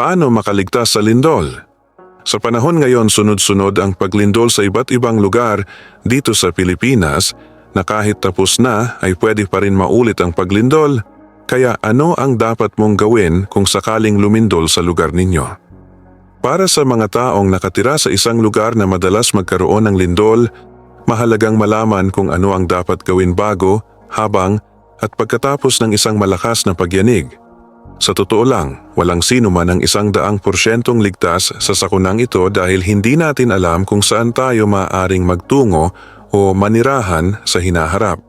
Paano makaligtas sa lindol? Sa panahon ngayon sunod-sunod ang paglindol sa iba't ibang lugar dito sa Pilipinas na kahit tapos na ay pwede pa rin maulit ang paglindol. Kaya ano ang dapat mong gawin kung sakaling lumindol sa lugar ninyo? Para sa mga taong nakatira sa isang lugar na madalas magkaroon ng lindol, mahalagang malaman kung ano ang dapat gawin bago, habang, at pagkatapos ng isang malakas na pagyanig. Sa totoo lang, walang sino man ang isang daang porsyentong ligtas sa sakunang ito dahil hindi natin alam kung saan tayo maaaring magtungo o manirahan sa hinaharap.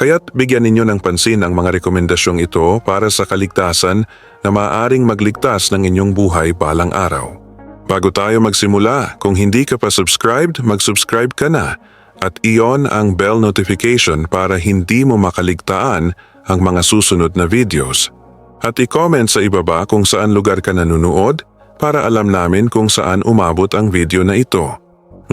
Kaya't bigyan ninyo ng pansin ang mga rekomendasyong ito para sa kaligtasan na maaaring magligtas ng inyong buhay balang araw. Bago tayo magsimula, kung hindi ka pa subscribed, mag-subscribe ka na at iyon ang bell notification para hindi mo makaligtaan ang mga susunod na videos. At i-comment sa ibaba kung saan lugar ka nanonood para alam namin kung saan umabot ang video na ito.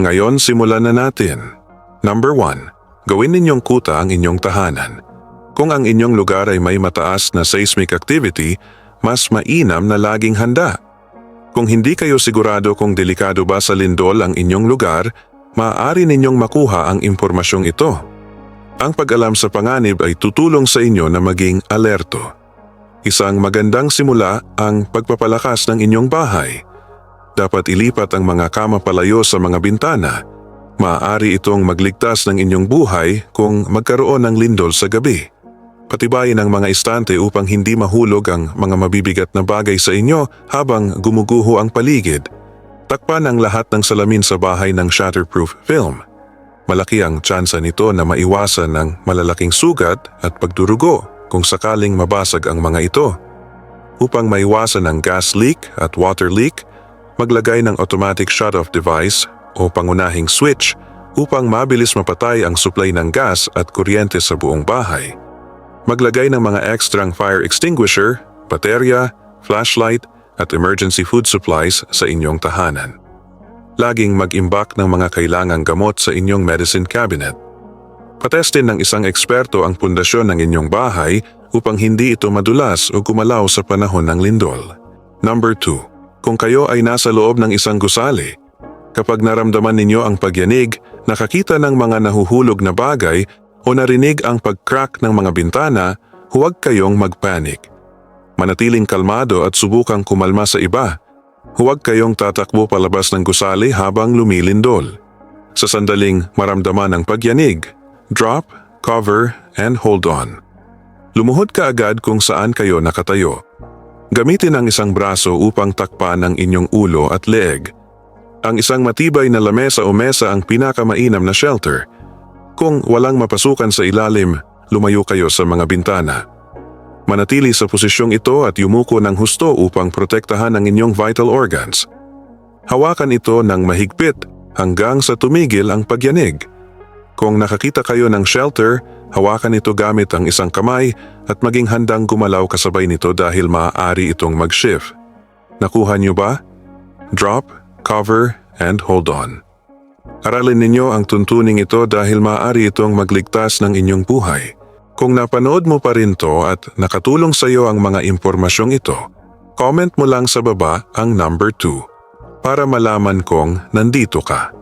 Ngayon simulan na natin. Number 1. Gawin ninyong kuta ang inyong tahanan. Kung ang inyong lugar ay may mataas na seismic activity, mas mainam na laging handa. Kung hindi kayo sigurado kung delikado ba sa lindol ang inyong lugar, maaari ninyong makuha ang impormasyong ito. Ang pag-alam sa panganib ay tutulong sa inyo na maging alerto. Isang magandang simula ang pagpapalakas ng inyong bahay. Dapat ilipat ang mga kama palayo sa mga bintana. Maaari itong magligtas ng inyong buhay kung magkaroon ng lindol sa gabi. Patibayin ang mga istante upang hindi mahulog ang mga mabibigat na bagay sa inyo habang gumuguho ang paligid. Takpan ang lahat ng salamin sa bahay ng shatterproof film. Malaki ang tsansa nito na maiwasan ng malalaking sugat at pagdurugo kung sakaling mabasag ang mga ito. Upang maiwasan ang gas leak at water leak, maglagay ng automatic shut-off device o pangunahing switch upang mabilis mapatay ang supply ng gas at kuryente sa buong bahay. Maglagay ng mga extrang fire extinguisher, baterya, flashlight at emergency food supplies sa inyong tahanan. Laging mag-imbak ng mga kailangang gamot sa inyong medicine cabinet. Patestin ng isang eksperto ang pundasyon ng inyong bahay upang hindi ito madulas o gumalaw sa panahon ng lindol. Number 2. Kung kayo ay nasa loob ng isang gusali, kapag naramdaman ninyo ang pagyanig, nakakita ng mga nahuhulog na bagay o narinig ang pag-crack ng mga bintana, huwag kayong magpanik. Manatiling kalmado at subukang kumalma sa iba. Huwag kayong tatakbo palabas ng gusali habang lumilindol. Sa sandaling maramdaman ang pagyanig, drop, cover, and hold on. Lumuhod ka agad kung saan kayo nakatayo. Gamitin ang isang braso upang takpan ang inyong ulo at leeg. Ang isang matibay na lamesa o mesa ang pinakamainam na shelter. Kung walang mapasukan sa ilalim, lumayo kayo sa mga bintana. Manatili sa posisyong ito at yumuko ng husto upang protektahan ang inyong vital organs. Hawakan ito ng mahigpit hanggang sa tumigil ang pagyanig. Kung nakakita kayo ng shelter, hawakan ito gamit ang isang kamay at maging handang gumalaw kasabay nito dahil maaari itong mag-shift. Nakuha niyo ba? Drop, cover, and hold on. Aralin ninyo ang tuntuning ito dahil maaari itong magligtas ng inyong buhay. Kung napanood mo pa rin to at nakatulong sa iyo ang mga impormasyong ito, comment mo lang sa baba ang number 2 para malaman kong nandito ka.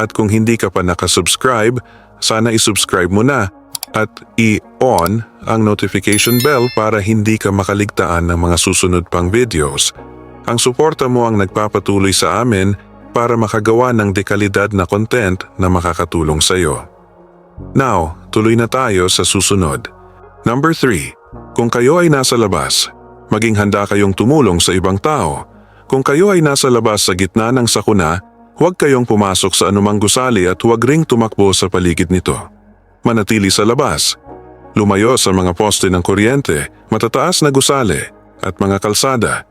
At kung hindi ka pa nakasubscribe, sana isubscribe mo na at i-on ang notification bell para hindi ka makaligtaan ng mga susunod pang videos. Ang suporta mo ang nagpapatuloy sa amin para makagawa ng dekalidad na content na makakatulong sa iyo. Now, tuloy na tayo sa susunod. Number 3. Kung kayo ay nasa labas, maging handa kayong tumulong sa ibang tao. Kung kayo ay nasa labas sa gitna ng sakuna, huwag kayong pumasok sa anumang gusali at huwag ring tumakbo sa paligid nito. Manatili sa labas. Lumayo sa mga poste ng kuryente, matataas na gusali, at mga kalsada.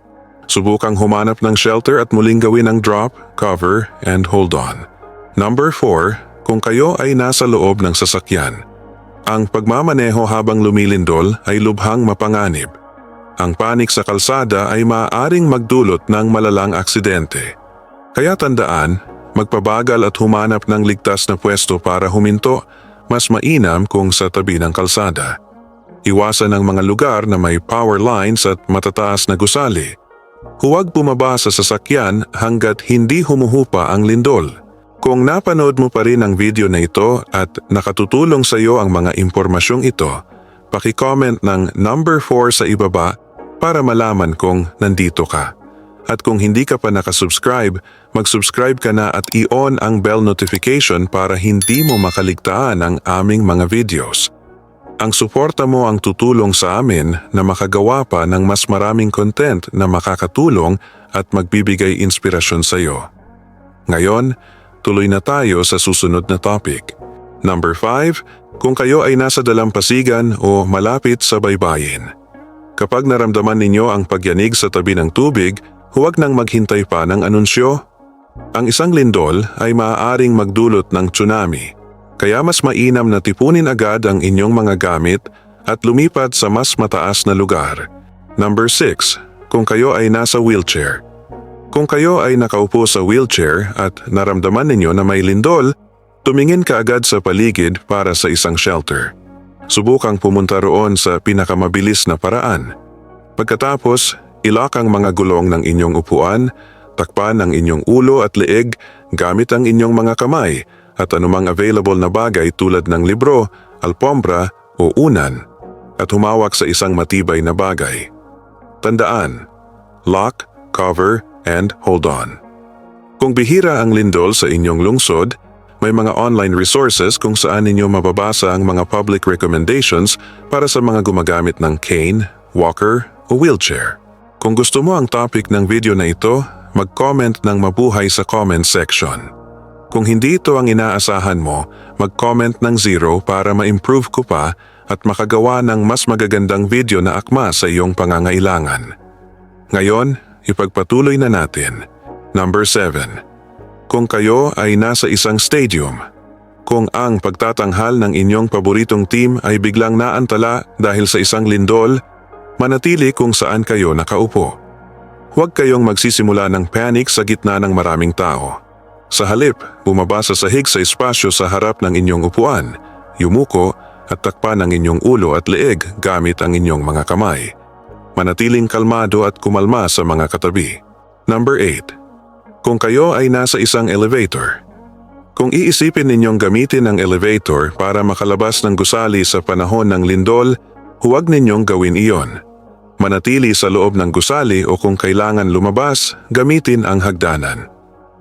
Subukang humanap ng shelter at muling gawin ang drop, cover, and hold on. Number 4. Kung kayo ay nasa loob ng sasakyan. Ang pagmamaneho habang lumilindol ay lubhang mapanganib. Ang panik sa kalsada ay maaaring magdulot ng malalang aksidente. Kaya tandaan, magpabagal at humanap ng ligtas na pwesto para huminto, mas mainam kung sa tabi ng kalsada. Iwasan ang mga lugar na may power lines at matataas na gusali. Huwag bumaba sa sasakyan hanggat hindi humuhupa ang lindol. Kung napanood mo pa rin ang video na ito at nakatutulong sa iyo ang mga impormasyong ito, paki-comment ng number 4 sa ibaba para malaman kung nandito ka. At kung hindi ka pa nakasubscribe, mag-subscribe ka na at i-on ang bell notification para hindi mo makaligtaan ang aming mga videos. Ang suporta mo ang tutulong sa amin na makagawa pa ng mas maraming content na makakatulong at magbibigay inspirasyon sa iyo. Ngayon, tuloy na tayo sa susunod na topic. Number 5, kung kayo ay nasa dalampasigan o malapit sa baybayin. Kapag naramdaman ninyo ang pagyanig sa tabi ng tubig, huwag nang maghintay pa ng anunsyo. Ang isang lindol ay maaaring magdulot ng tsunami, kaya mas mainam na tipunin agad ang inyong mga gamit at lumipat sa mas mataas na lugar. Number 6, kung kayo ay nasa wheelchair. Kung kayo ay nakaupo sa wheelchair at naramdaman ninyo na may lindol, tumingin ka agad sa paligid para sa isang shelter. Subukang pumunta roon sa pinakamabilis na paraan. Pagkatapos, ilak ang mga gulong ng inyong upuan, takpan ang inyong ulo at leeg gamit ang inyong mga kamay at anumang available na bagay tulad ng libro, alpombra o unan at humawak sa isang matibay na bagay. Tandaan, lock, cover, and hold on. Kung bihira ang lindol sa inyong lungsod, may mga online resources kung saan ninyo mababasa ang mga public recommendations para sa mga gumagamit ng cane, walker o wheelchair. Kung gusto mo ang topic ng video na ito, mag-comment ng mabuhay sa comment section. Kung hindi ito ang inaasahan mo, mag-comment ng zero para ma-improve ko pa at makagawa ng mas magagandang video na akma sa iyong pangangailangan. Ngayon, ipagpatuloy na natin. Number 7. Kung kayo ay nasa isang stadium, kung ang pagtatanghal ng inyong paboritong team ay biglang naantala dahil sa isang lindol, manatili kung saan kayo nakaupo. Huwag kayong magsisimula ng panic sa gitna ng maraming tao. Sa halip, bumaba sa sahig sa espasyo sa harap ng inyong upuan, yumuko at takpan ang inyong ulo at leeg gamit ang inyong mga kamay. Manatiling kalmado at kumalma sa mga katabi. Number 8. Kung kayo ay nasa isang elevator. Kung iisipin ninyong gamitin ang elevator para makalabas ng gusali sa panahon ng lindol, huwag ninyong gawin iyon. Manatili sa loob ng gusali o kung kailangan lumabas, gamitin ang hagdanan.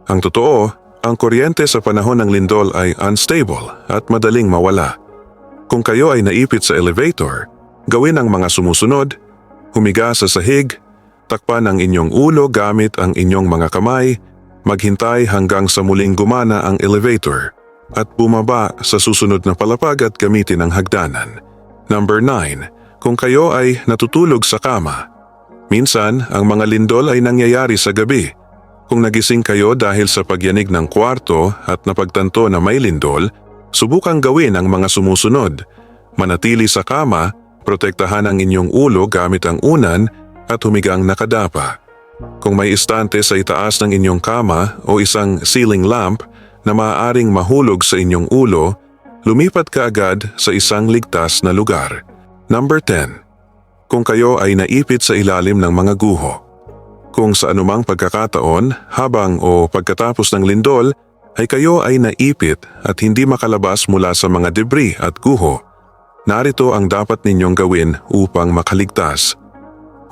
Ang totoo, ang kuryente sa panahon ng lindol ay unstable at madaling mawala. Kung kayo ay naipit sa elevator, gawin ang mga sumusunod, humiga sa sahig, takpan ang inyong ulo gamit ang inyong mga kamay, maghintay hanggang sa muling gumana ang elevator, at bumaba sa susunod na palapag at gamitin ang hagdanan. Number 9. Kung kayo ay natutulog sa kama. Minsan, ang mga lindol ay nangyayari sa gabi. Kung nagising kayo dahil sa pagyanig ng kwarto at napagtanto na may lindol, subukang gawin ang mga sumusunod. Manatili sa kama, protektahan ang inyong ulo gamit ang unan at humigang nakadapa. Kung may istante sa itaas ng inyong kama o isang ceiling lamp na maaaring mahulog sa inyong ulo, lumipat ka agad sa isang ligtas na lugar. Number 10. Kung kayo ay naipit sa ilalim ng mga guho. Kung sa anumang pagkakataon, habang o pagkatapos ng lindol, ay kayo ay naipit at hindi makalabas mula sa mga debris at guho. Narito ang dapat ninyong gawin upang makaligtas.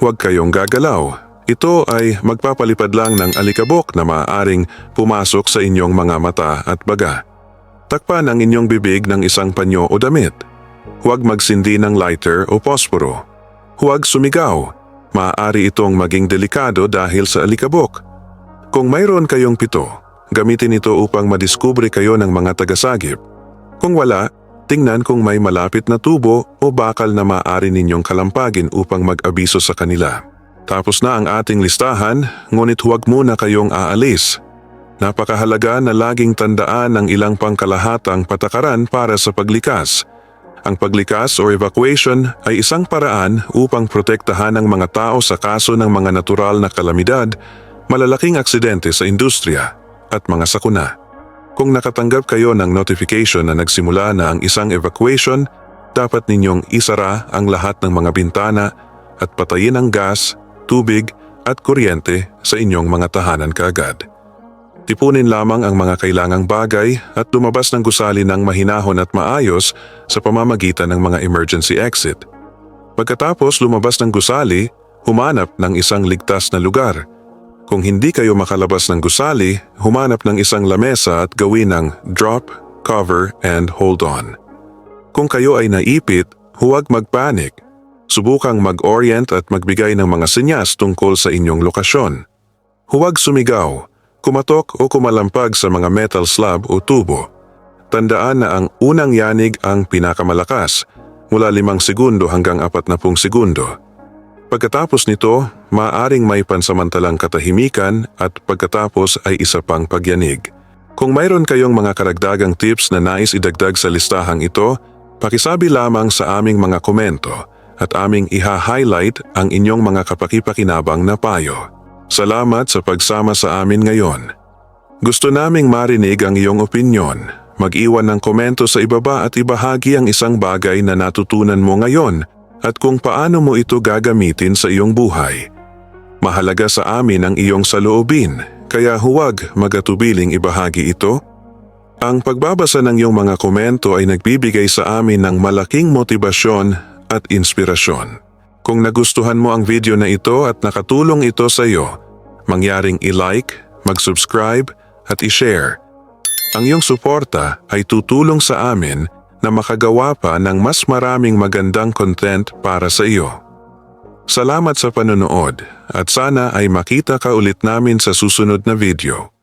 Huwag kayong gagalaw ito ay magpapalipad lang ng alikabok na maaaring pumasok sa inyong mga mata at baga. Takpan ang inyong bibig ng isang panyo o damit. Huwag magsindi ng lighter o posporo. Huwag sumigaw. Maaari itong maging delikado dahil sa alikabok. Kung mayroon kayong pito, gamitin ito upang madiskubre kayo ng mga tagasagip. Kung wala, tingnan kung may malapit na tubo o bakal na maaari ninyong kalampagin upang mag-abiso sa kanila. Tapos na ang ating listahan, ngunit huwag muna kayong aalis. Napakahalaga na laging tandaan ang ilang pangkalahatang patakaran para sa paglikas. Ang paglikas o evacuation ay isang paraan upang protektahan ang mga tao sa kaso ng mga natural na kalamidad, malalaking aksidente sa industriya at mga sakuna. Kung nakatanggap kayo ng notification na nagsimula na ang isang evacuation, dapat ninyong isara ang lahat ng mga bintana at patayin ang gas tubig at kuryente sa inyong mga tahanan kaagad. Tipunin lamang ang mga kailangang bagay at lumabas ng gusali ng mahinahon at maayos sa pamamagitan ng mga emergency exit. Pagkatapos lumabas ng gusali, humanap ng isang ligtas na lugar. Kung hindi kayo makalabas ng gusali, humanap ng isang lamesa at gawin ng drop, cover, and hold on. Kung kayo ay naipit, huwag magpanik. Subukang mag-orient at magbigay ng mga senyas tungkol sa inyong lokasyon. Huwag sumigaw, kumatok o kumalampag sa mga metal slab o tubo. Tandaan na ang unang yanig ang pinakamalakas, mula limang segundo hanggang apat na pung segundo. Pagkatapos nito, maaring may pansamantalang katahimikan at pagkatapos ay isa pang pagyanig. Kung mayroon kayong mga karagdagang tips na nais idagdag sa listahang ito, pakisabi lamang sa aming mga komento at aming iha-highlight ang inyong mga kapakipakinabang na payo. Salamat sa pagsama sa amin ngayon. Gusto naming marinig ang iyong opinyon. Mag-iwan ng komento sa ibaba at ibahagi ang isang bagay na natutunan mo ngayon at kung paano mo ito gagamitin sa iyong buhay. Mahalaga sa amin ang iyong saloobin, kaya huwag magatubiling ibahagi ito. Ang pagbabasa ng iyong mga komento ay nagbibigay sa amin ng malaking motibasyon at inspirasyon. Kung nagustuhan mo ang video na ito at nakatulong ito sa iyo, mangyaring i-like, mag-subscribe at i-share. Ang iyong suporta ay tutulong sa amin na makagawa pa ng mas maraming magandang content para sa iyo. Salamat sa panonood at sana ay makita ka ulit namin sa susunod na video.